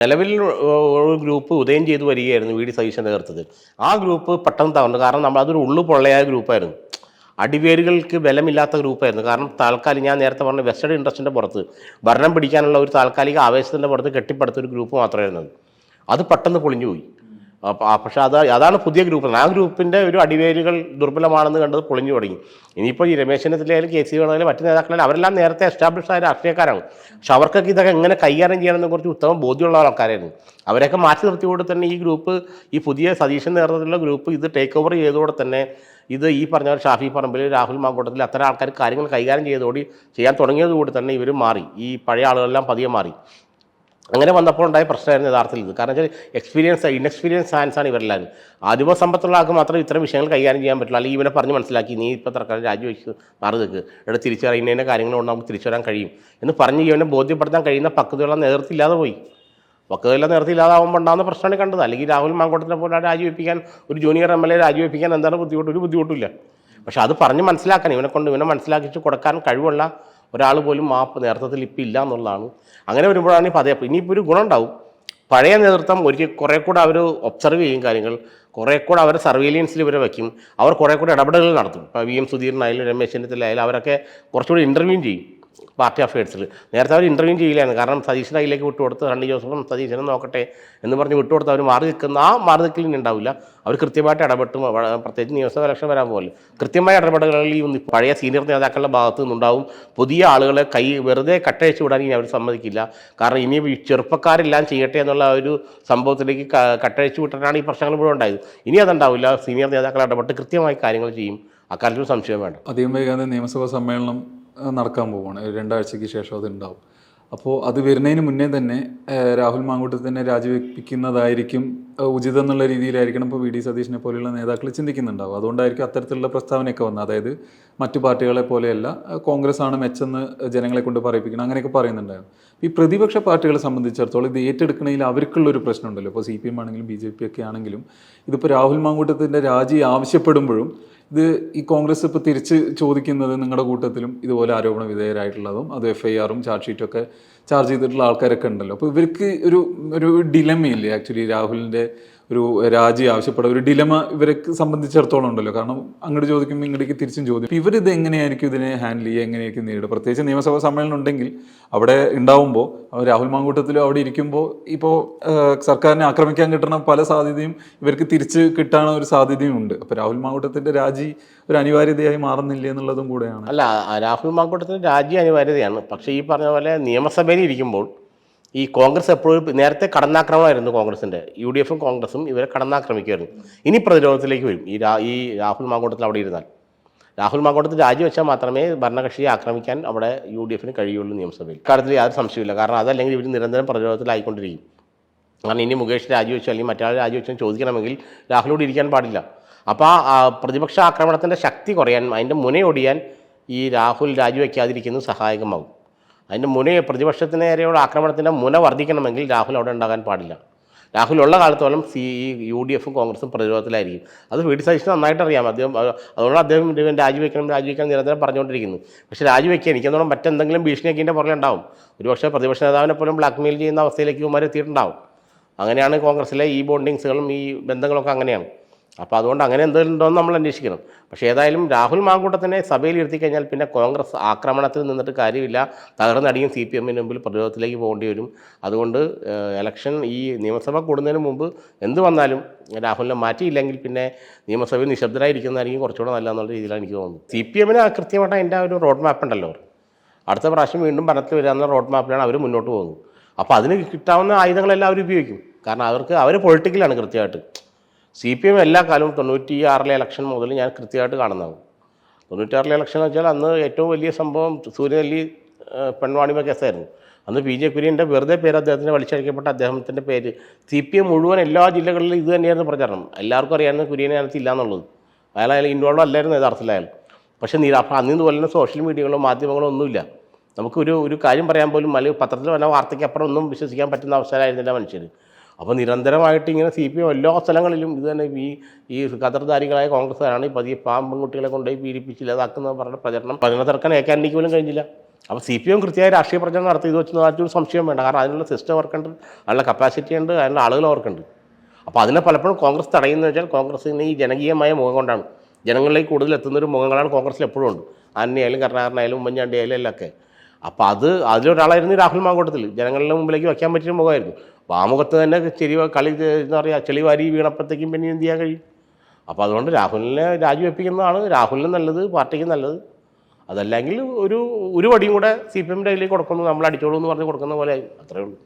നിലവിൽ ഒരു ഗ്രൂപ്പ് ഉദയം ചെയ്തു വരികയായിരുന്നു വി ഡി സതീശന്റെ നേതൃത്വത്തിൽ. ആ ഗ്രൂപ്പ് പെട്ടെന്ന് തകർന്നു. കാരണം നമ്മൾ അതൊരു ഉള്ളു പൊള്ളയായ ഗ്രൂപ്പായിരുന്നു അടിവേരുകൾക്ക് ബലമില്ലാത്ത ഗ്രൂപ്പായിരുന്നു കാരണം താൽക്കാലിക ഞാൻ നേരത്തെ പറഞ്ഞ വെസ്റ്റഡ് ഇൻട്രസ്റ്റിന്റെ പുറത്ത് ഭരണം പിടിക്കാനുള്ള ഒരു താൽക്കാലിക ആവേശത്തിന്റെ പുറത്ത് കെട്ടിപ്പടുത്ത ഒരു ഗ്രൂപ്പ് മാത്രമായിരുന്നു അത്. പെട്ടെന്ന് പൊളിഞ്ഞു പോയി പക്ഷേ അത് അതാണ് പുതിയ ഗ്രൂപ്പ്. ആ ഗ്രൂപ്പിന്റെ ഒരു അടിവേരുകൾ ദുർബലമാണെന്ന് കണ്ടത് പൊളിഞ്ഞു തുടങ്ങി. ഇനിയിപ്പോൾ ഈ രമേശ് ചെന്നിത്തലയിലും കെ സി വേണമെങ്കിലും മറ്റു നേതാക്കളായാലും അവരെല്ലാം നേരത്തെ എസ്റ്റാബ്ലിഷ് ആയ രാഷ്ട്രീയക്കാരാണ്. പക്ഷെ അവർക്കൊക്കെ ഇതൊക്കെ എങ്ങനെ കൈകാര്യം ചെയ്യണമെന്ന് കുറച്ച് ഉത്തമം ബോധ്യമുള്ള ആൾക്കാരായിരുന്നു. അവരെയൊക്കെ മാറ്റി നിർത്തിയോടെ തന്നെ ഈ ഗ്രൂപ്പ് ഈ പുതിയ സതീശൻ നേതൃത്വത്തിലുള്ള ഗ്രൂപ്പ് ഇത് ടേക്ക് ഓവർ ചെയ്തതോടെ തന്നെ ഇത് ഈ പറഞ്ഞ ഷാഫി പറമ്പിൽ രാഹുൽ മാങ്കൂട്ടത്തിൽ അത്തരം ആൾക്കാർ കാര്യങ്ങൾ കൈകാര്യം ചെയ്തോടി ചെയ്യാൻ തുടങ്ങിയതോടെ തന്നെ ഇവർ മാറി. ഈ പഴയ ആളുകളെല്ലാം പതിയെ മാറി. അങ്ങനെ വന്നപ്പോൾ ഉണ്ടായ പ്രശ്നമായിരുന്നു യഥാർത്ഥത്തിൽ ഇത്. കാരണം വെച്ചാൽ എക്സ്പീരിയൻസ് ഇൻഎക്സ്പീരിയൻസ് ആണ് ഇവരെല്ലാവരും. ആദ്യമോ സമ്പത്തുള്ള ആൾക്ക് മാത്രം ഇത്തരം വിഷയങ്ങൾ കൈകാര്യം ചെയ്യാൻ പറ്റില്ല അല്ലെങ്കിൽ ഇവനെ പറഞ്ഞ് മനസ്സിലാക്കി നീ ഇപ്പോൾ തർക്കം രാജിവെച്ച് മാറി നിൽക്ക്. ഇവിടെ തിരിച്ചു ഇന്ന കാര്യങ്ങളുണ്ട് നമുക്ക് തിരിച്ചു വരാൻ കഴിയും. എന്ന് പറഞ്ഞ് ഇവനെ ബോധ്യപ്പെടുത്താൻ കഴിയുന്ന പക്വതയുള്ള നേതൃത്വം ഇല്ലാതെ പോയി. പക്വതയുള്ള നേതൃത്വം ഇല്ലാതാവുമ്പോൾ ഉണ്ടാകുന്ന പ്രശ്നമാണ് കണ്ടത്. അല്ലെങ്കിൽ രാഹുൽ മാങ്കോട്ടത്തിനെ പോലെ രാജിവെപ്പിക്കാൻ ഒരു ജൂനിയർ എം എൽ എ രാജിവെപ്പിക്കാൻ എന്താണ് ബുദ്ധിമുട്ട്? ഒരു ബുദ്ധിമുട്ടില്ല പക്ഷേ അത് പറഞ്ഞ് മനസ്സിലാക്കാൻ ഇവനെ കൊണ്ട് ഇവനെ മനസ്സിലാക്കിച്ച് കൊടുക്കാൻ കഴിവുള്ള ഒരാൾ പോലും മാപ്പ് നേതൃത്വത്തിൽ ഇപ്പം ഇല്ല എന്നുള്ളതാണ്. അങ്ങനെ വരുമ്പോഴാണ് ഇപ്പോൾ അതേ ഇനിയിപ്പോൾ ഒരു ഗുണം ഉണ്ടാവും പഴയ നേതൃത്വം ഒരിക്കൽ കുറേ കൂടെ അവർ ഒബ്സർവ് ചെയ്യും കാര്യങ്ങൾ. കുറേ കൂടെ അവർ സർവീലിയൻസിൽ ഇവരെ വയ്ക്കും. അവർ കുറേ കൂടെ ഇടപെടലുകൾ നടത്തും. ഇപ്പോൾ വി എം സുധീരനായാലും രമേശ് ചെന്നിത്തലായാലും അവരൊക്കെ കുറച്ചുകൂടി ഇന്റർവ്യൂ ചെയ്യും. പാർട്ടി അഫയേഴ്സിൽ നേരത്തെ അവർ ഇന്റർവ്യൂ ചെയ്യില്ലായിരുന്നു. കാരണം സതീശന്റെ കയ്യിലേക്ക് വിട്ടുകൊടുത്ത് സണ്ണി ജോസഫും സതീശനും നോക്കട്ടെ എന്ന് പറഞ്ഞ് വിട്ടുകൊടുത്ത് അവർ മാറി നിൽക്കുന്ന ആ മാറി നിൽക്കലിന് ഉണ്ടാവില്ല. അവർ കൃത്യമായിട്ട് ഇടപെട്ടും. പ്രത്യേകിച്ച് നിയമസഭ ഇലക്ഷൻ വരാൻ പോലെ കൃത്യമായ ഇടപെടലുകളിൽ ഈ പഴയ സീനിയർ നേതാക്കളുടെ ഭാഗത്തു നിന്നുണ്ടാവും. പുതിയ ആളുകളെ കൈ വെറുതെ കട്ടയച്ച് വിടാൻ ഇനി അവർ സമ്മതിക്കില്ല. കാരണം ഇനി ചെറുപ്പക്കാരെല്ലാം ചെയ്യട്ടെ എന്നുള്ള ഒരു സംഭവത്തിലേക്ക് ക- വിട്ടാനാണ് ഈ പ്രശ്നങ്ങൾ മുഴുവൻ ഉണ്ടായത്. ഇനി അതുണ്ടാവില്ല. സീനിയർ നേതാക്കൾ ഇടപെട്ട് കൃത്യമായി കാര്യങ്ങൾ ചെയ്യും. അക്കാര്യത്തിൽ സംശയം വേണ്ട. അധികം വൈകാതെ നിയമസഭാ സമ്മേളനം നടക്കാൻ പോവുകയാണ് രണ്ടാഴ്ചയ്ക്ക് ശേഷം അത് ഉണ്ടാവും. അപ്പോൾ അത് വരുന്നതിന് മുന്നേ തന്നെ രാഹുൽ മാങ്കൂട്ടത്തിനെ രാജിവെപ്പിക്കുന്നതായിരിക്കും ഉചിതം എന്നുള്ള രീതിയിലായിരിക്കണം ഇപ്പോൾ വി ഡി സതീഷിനെ പോലെയുള്ള നേതാക്കൾ ചിന്തിക്കുന്നുണ്ടാവും അതുകൊണ്ടായിരിക്കും അത്തരത്തിലുള്ള പ്രസ്താവനയൊക്കെ വന്നത്. അതായത് മറ്റു പാർട്ടികളെ പോലെയല്ല കോൺഗ്രസ് ആണ് മെച്ചെന്ന് ജനങ്ങളെ കൊണ്ട് പറയിപ്പിക്കണം അങ്ങനെയൊക്കെ പറയുന്നുണ്ടായിരുന്നു. ഈ പ്രതിപക്ഷ പാർട്ടികളെ സംബന്ധിച്ചിടത്തോളം ഇത് ഏറ്റെടുക്കണതിൽ അവർക്കുള്ളൊരു പ്രശ്നമുണ്ടല്ലോ. ഇപ്പോൾ സി പി എം ആണെങ്കിലും ബി ജെ പി ഒക്കെ ആണെങ്കിലും ഇതിപ്പോൾ രാഹുൽ മാങ്കൂട്ടത്തിന്റെ രാജി ആവശ്യപ്പെടുമ്പോഴും ഇത് ഈ കോൺഗ്രസ് ഇപ്പോൾ തിരിച്ച് ചോദിക്കുന്നത് നിങ്ങളുടെ കൂട്ടത്തിലും ഇതുപോലെ ആരോപണ വിധേയരായിട്ടുള്ളതും അത് എഫ് ഐ ആറും ചാർജ് ഷീറ്റും ഒക്കെ ചാർജ് ചെയ്തിട്ടുള്ള ആൾക്കാരൊക്കെ ഉണ്ടല്ലോ. അപ്പോൾ ഇവർക്ക് ഒരു ഒരു ഡിലമയില്ലേ ആക്ച്വലി രാഹുലിന്റെ ഒരു രാജി ആവശ്യപ്പെടുക ഒരു ഡിലമ ഇവരെ സംബന്ധിച്ചിടത്തോളം ഉണ്ടല്ലോ. കാരണം അങ്ങോട്ട് ചോദിക്കുമ്പോൾ ഇങ്ങോട്ടേക്ക് തിരിച്ചും ചോദിക്കും ഇവരിത് എങ്ങനെയായിരിക്കും ഇതിനെ ഹാൻഡിൽ ചെയ്യുക എങ്ങനെയൊക്കെ നേരിടുക? പ്രത്യേകിച്ച് നിയമസഭാ സമ്മേളനം ഉണ്ടെങ്കിൽ അവിടെ ഉണ്ടാവുമ്പോൾ രാഹുൽ മാങ്കൂട്ടത്തിലും അവിടെ ഇരിക്കുമ്പോൾ ഇപ്പോൾ സർക്കാരിനെ ആക്രമിക്കാൻ കിട്ടുന്ന പല സാധ്യതയും ഇവർക്ക് തിരിച്ച് കിട്ടാൻ ഒരു സാധ്യതയും ഉണ്ട്. അപ്പോൾ രാഹുൽ മാങ്കൂട്ടത്തിന്റെ രാജി ഒരു അനിവാര്യതയായി മാറുന്നില്ല എന്നുള്ളതും കൂടെയാണ്. അല്ല രാഹുൽ മാങ്കൂട്ടത്തിന്റെ രാജി അനിവാര്യതയാണ്. പക്ഷേ ഈ പറഞ്ഞ പോലെ നിയമസഭയിൽ ഇരിക്കുമ്പോൾ ഈ കോൺഗ്രസ് എപ്പോഴും നേരത്തെ കടന്നാക്രമണമായിരുന്നു കോൺഗ്രസിന്റെ യു ഡി എഫും കോൺഗ്രസും ഇവരെ കടന്നാക്രമിക്കുമായിരുന്നു ഇനി പ്രതിരോധത്തിലേക്ക് വരും. ഈ രാ ഈ രാഹുൽ മാങ്കോട്ടത്തിൽ അവിടെ ഇരുന്നാൽ. രാഹുൽ മാങ്കോട്ടത്തിൽ രാജിവെച്ചാൽ മാത്രമേ ഭരണകക്ഷിയെ ആക്രമിക്കാൻ അവിടെ യു ഡി എഫിന് കഴിയുള്ളൂ നിയമസഭയിൽ. കാര്യത്തിൽ യാതൊരു സംശയമില്ല കാരണം അതല്ലെങ്കിൽ ഇവർ നിരന്തരം പ്രതിരോധത്തിലായിക്കൊണ്ടിരിക്കും. കാരണം ഇനി മുകേഷ് രാജിവെച്ചോ അല്ലെങ്കിൽ മറ്റാൾ രാജിവെച്ചോ ചോദിക്കണമെങ്കിൽ രാഹുലോട് ഇരിക്കാൻ പാടില്ല. അപ്പോൾ ആ പ്രതിപക്ഷ ആക്രമണത്തിന്റെ ശക്തി കുറയാൻ അതിന്റെ മുനയൊടിയാൻ ഈ രാഹുൽ രാജിവെക്കാതിരിക്കുന്നത് സഹായകമാകും. അതിന്റെ മുന പ്രതിപക്ഷത്തിന് നേരെയുള്ള ആക്രമണത്തിന്റെ മുന വർദ്ധിക്കണമെങ്കിൽ രാഹുൽ അവിടെ ഉണ്ടാകാൻ പാടില്ല. രാഹുൽ ഉള്ള കാലത്തോളം സി യു ഡി എഫും കോൺഗ്രസും പ്രതിരോധത്തിലായിരിക്കും. അത് വി ഡി നന്നായിട്ട് അറിയാം. അദ്ദേഹം അതുകൊണ്ട് അദ്ദേഹം ഇവൻ രാജിവെക്കണം രാജിവെക്കാൻ നിരന്തരം പറഞ്ഞുകൊണ്ടിരിക്കുന്നു. പക്ഷേ രാജിവെക്കുക എനിക്കെന്നോളം മറ്റെന്തെങ്കിലും ഭീഷണിയൊക്കെ ഇതിന്റെ പുറകെ ഉണ്ടാവും. ഒരുപക്ഷെ പ്രതിപക്ഷ നേതാവിനെ പോലും ബ്ലാക്ക് മെയിൽ ചെയ്യുന്ന അവസ്ഥയിലേക്ക് ഇവന്മാർ എത്തിയിട്ടുണ്ടാവും. അങ്ങനെയാണ് കോൺഗ്രസ്സിലെ ഈ ബോണ്ടിങ്സുകളും ഈ ബന്ധങ്ങളൊക്കെ അങ്ങനെയാണ്. അപ്പോൾ അതുകൊണ്ട് അങ്ങനെ എന്തെങ്കിലും ഉണ്ടോ നമ്മൾ അന്വേഷിക്കണം. പക്ഷേ ഏതായാലും രാഹുൽ മാങ്കൂട്ടത്തിനെ സഭയിൽ ഇരുത്തി കഴിഞ്ഞാൽ പിന്നെ കോൺഗ്രസ് ആക്രമണത്തിൽ നിന്നിട്ട് കാര്യമില്ല. തകർന്നടിയും സി പി എമ്മിന് മുമ്പിൽ പ്രതിരോധത്തിലേക്ക് പോകേണ്ടി വരും. അതുകൊണ്ട് ഇലക്ഷൻ ഈ നിയമസഭ കൂടുന്നതിന് മുമ്പ് എന്ത് വന്നാലും രാഹുലിനെ മാറ്റിയില്ലെങ്കിൽ പിന്നെ നിയമസഭയിൽ നിശബ്ദരായിരിക്കുന്നതായിരിക്കും കുറച്ചുകൂടെ നല്ലതെന്നുള്ള രീതിയിലാണ് എനിക്ക് തോന്നുന്നത്. സി പി എമ്മിന് കൃത്യമായിട്ട് അതിന്റെ ഒരു റോഡ് മാപ്പ് ഉണ്ടല്ലോ അടുത്ത പ്രാവശ്യം വീണ്ടും ഭരണത്തിൽ വരാവുന്ന റോഡ് മാപ്പിലാണ് അവർ മുന്നോട്ട് പോകുന്നത്. അപ്പോൾ അതിന് കിട്ടാവുന്ന ആയുധങ്ങളെല്ലാം അവർ ഉപയോഗിക്കും. കാരണം അവർക്ക് അവർ പൊളിറ്റിക്കലാണ് കൃത്യമായിട്ട്. സി പി എം എല്ലാ കാലവും തൊണ്ണൂറ്റി ആറിലെ ഇലക്ഷൻ മുതൽ ഞാൻ കൃത്യമായിട്ട് കാണുന്നതാണ്. തൊണ്ണൂറ്റാറിലെ ഇലക്ഷൻ എന്ന് വെച്ചാൽ അന്ന് ഏറ്റവും വലിയ സംഭവം സൂര്യനെല്ലി പെൺവാണിമ കേസായിരുന്നു. അന്ന് പി. ജെ. കുര്യന്റെ വെറുതെ പേര് അദ്ദേഹത്തിന് വലിച്ചഴിക്കപ്പെട്ട അദ്ദേഹത്തിന്റെ പേര് സി പി എം മുഴുവൻ എല്ലാ ജില്ലകളിലും ഇത് തന്നെയായിരുന്നു പ്രചാരണം. എല്ലാവർക്കും അറിയാവുന്ന കുര്യനെ അതിനകത്ത് ഇല്ല എന്നുള്ളത്. അയാൾ അയാൾ ഇൻവോൾവ് അല്ലായിരുന്നു യഥാർത്ഥത്തിൽ അയാൾ. പക്ഷേ നീ അപ്പം അന്ന് പോലെ തന്നെ സോഷ്യൽ മീഡിയകളോ മാധ്യമങ്ങളോ ഒന്നുമില്ല. നമുക്കൊരു ഒരു കാര്യം പറയാൻ പോലും അല്ലെങ്കിൽ പത്രത്തിൽ വന്ന വാർത്തയ്ക്ക് അപ്പുറം ഒന്നും വിശ്വസിക്കാൻ പറ്റുന്ന അവസരമായിരുന്നില്ല മനുഷ്യർ. അപ്പോൾ നിരന്തരമായിട്ട് ഇങ്ങനെ സി പി എം എല്ലാ സ്ഥലങ്ങളിലും ഇത് തന്നെ ഈ ഈ ഖദർധാരികളായ കോൺഗ്രസ്സുകാരാണ് ഈ പതിയെ പാമ്പും കുട്ടികളെ കൊണ്ടുപോയി പീഡിപ്പിച്ച് ഇല്ലാതാക്കുന്ന പറഞ്ഞ പ്രചരണം. പതിനെ തീർക്കാൻ ഏക്കാനിക്ക് പോലും കഴിഞ്ഞില്ല. അപ്പോൾ സി പി എം കൃത്യമായി രാഷ്ട്രീയ പ്രചരണം നടത്തി. ഇത് വെച്ച് ഒരു സംശയം വേണ്ട. കാരണം അതിനുള്ള സിസ്റ്റം അവർക്കുണ്ട്. അതിനുള്ള കപ്പാസിറ്റി ഉണ്ട്. അതിനുള്ള ആളുകൾ അവർക്കുണ്ട്. അപ്പോൾ അതിനെ പലപ്പോഴും കോൺഗ്രസ് തടയുന്നത് വെച്ചാൽ കോൺഗ്രസിന് ഈ ജനകീയമായ മുഖം കൊണ്ടാണ്. ജനങ്ങളിലേക്ക് കൂടുതൽ എത്തുന്ന ഒരു മുഖങ്ങളാണ് കോൺഗ്രസ്സിൽ എപ്പോഴും ഉണ്ട്. ആന്റണിയായാലും കരുണാകരനായാലും ഉമ്മൻചാണ്ടി ആയാലും എല്ലാം ഒക്കെ. അപ്പോൾ അത് അതിലൊരാളായിരുന്നു രാഹുൽ മാങ്കോട്ടത്തിൽ. ജനങ്ങളുടെ മുമ്പിലേക്ക് വയ്ക്കാൻ പറ്റിയ മുഖമായിരുന്നു. അപ്പോൾ ആ മുഖത്ത് തന്നെ ചെറിയ കളി എന്താ പറയുക ചെളിവാരി വീണപ്പോഴത്തേക്കും പിന്നെ എന്ത് ചെയ്യാൻ കഴിയും? അപ്പോൾ അതുകൊണ്ട് രാഹുലിനെ രാജിവെപ്പിക്കുന്നതാണ്. രാഹുലിന് നല്ലത് പാർട്ടിക്ക് നല്ലത്. അതല്ലെങ്കിൽ ഒരു ഒരു വടിയും കൂടെ സി പി എമ്മിന്റെ കയ്യിലേക്ക് കൊടുക്കുന്നു നമ്മൾ അടിച്ചോളൂ എന്ന് പറഞ്ഞ് കൊടുക്കുന്ന പോലെ ആയി. അത്രേ ഉള്ളൂ.